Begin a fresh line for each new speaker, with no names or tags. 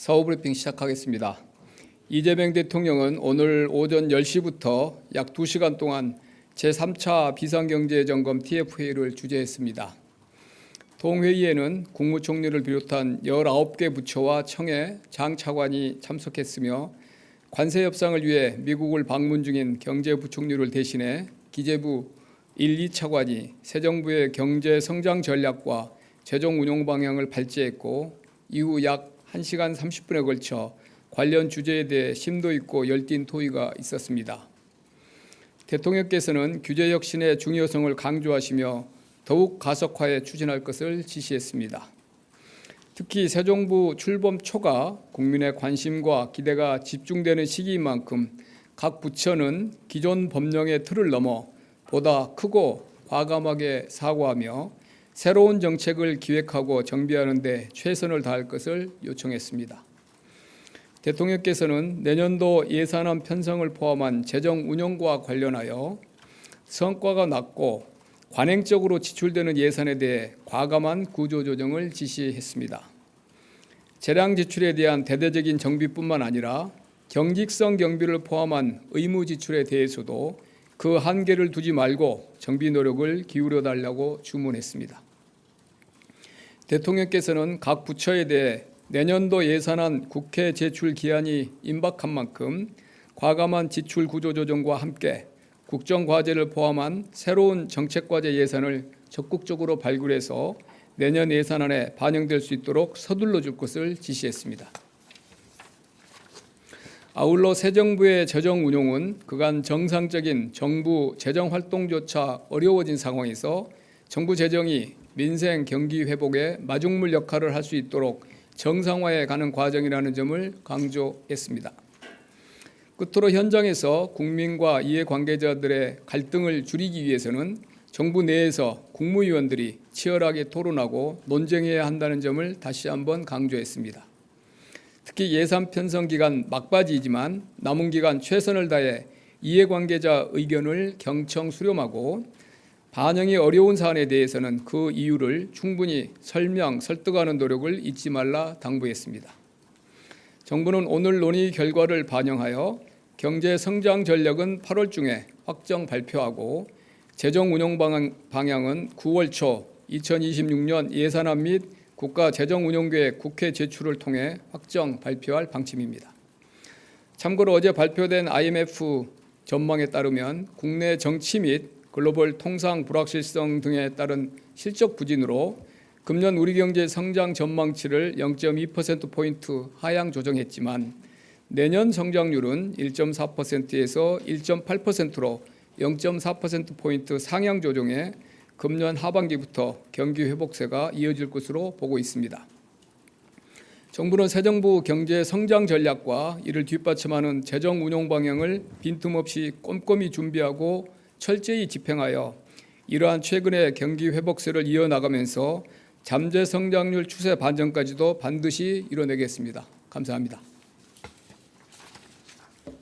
사후브리핑 시작하겠습니다. 이재명 대통령은 오늘 오전 10시부터 약 2시간 동안 제3차 비상경제점검 TF회의를 주재했습니다. 동회의에는 국무총리를 비롯한 19개 부처와 청해, 장 차관이 참석했으며 관세 협상을 위해 미국을 방문 중인 경제부총리를 대신해 기재부 1, 2차관이 새 정부의 경제 성장 전략과 재정 운용 방향을 발제했고 이후 약 1시간 30분에 걸쳐 관련 주제에 대해 심도 있고 열띤 토의가 있었습니다. 대통령께서는 규제 혁신의 중요성을 강조하시며 더욱 가속화에 추진할 것을 지시했습니다. 특히 새 정부 출범 초가 국민의 관심과 기대가 집중되는 시기인 만큼 각 부처는 기존 법령의 틀을 넘어 보다 크고 과감하게 사고하며 새로운 정책을 기획하고 정비하는 데 최선을 다할 것을 요청했습니다. 대통령께서는 내년도 예산안 편성을 포함한 재정 운영과 관련하여 성과가 낮고 관행적으로 지출되는 예산에 대해 과감한 구조 조정을 지시했습니다. 재량 지출에 대한 대대적인 정비뿐만 아니라 경직성 경비를 포함한 의무 지출에 대해서도 그 한계를 두지 말고 정비 노력을 기울여 달라고 주문했습니다. 대통령께서는 각 부처에 대해 내년도 예산안 국회 제출 기한이 임박한 만큼 과감한 지출 구조 조정과 함께 국정 과제를 포함한 새로운 정책 과제 예산을 적극적으로 발굴해서 내년 예산안에 반영될 수 있도록 서둘러 줄 것을 지시했습니다. 아울러 새 정부의 재정 운용은 그간 정상적인 정부 재정 활동조차 어려워진 상황에서 정부 재정이 민생 경기 회복에 마중물 역할을 할 수 있도록 정상화해 가는 과정이라는 점을 강조했습니다. 끝으로 현장에서 국민과 이해관계자들의 갈등을 줄이기 위해서는 정부 내에서 국무위원들이 치열하게 토론하고 논쟁해야 한다는 점을 다시 한번 강조했습니다. 특히 예산 편성 기간 막바지이지만 남은 기간 최선을 다해 이해관계자 의견을 경청 수렴하고 반영이 어려운 사안에 대해서는 그 이유를 충분히 설명, 설득하는 노력을 잊지 말라 당부했습니다. 정부는 오늘 논의 결과를 반영하여 경제 성장 전략은 8월 중에 확정 발표하고 재정 운용 방향은 9월 초 2026년 예산안 및 국가 재정 운용계획 국회 제출을 통해 확정 발표할 방침입니다. 참고로 어제 발표된 IMF 전망에 따르면 국내 정치 및 글로벌 통상 불확실성 등에 따른 실적 부진으로 금년 우리 경제 성장 전망치를 0.2% 포인트 하향 조정했지만 내년 성장률은 1.4%에서 1.8%로 0.4% 포인트 상향 조정해 금년 하반기부터 경기 회복세가 이어질 것으로 보고 있습니다. 정부는 새 정부 경제 성장 전략과 이를 뒷받침하는 재정 운용 방향을 빈틈없이 꼼꼼히 준비하고 철저히 집행하여 이러한 최근의 경기 회복세를 이어나가면서 잠재 성장률 추세 반전까지도 반드시 이뤄내겠습니다. 감사합니다.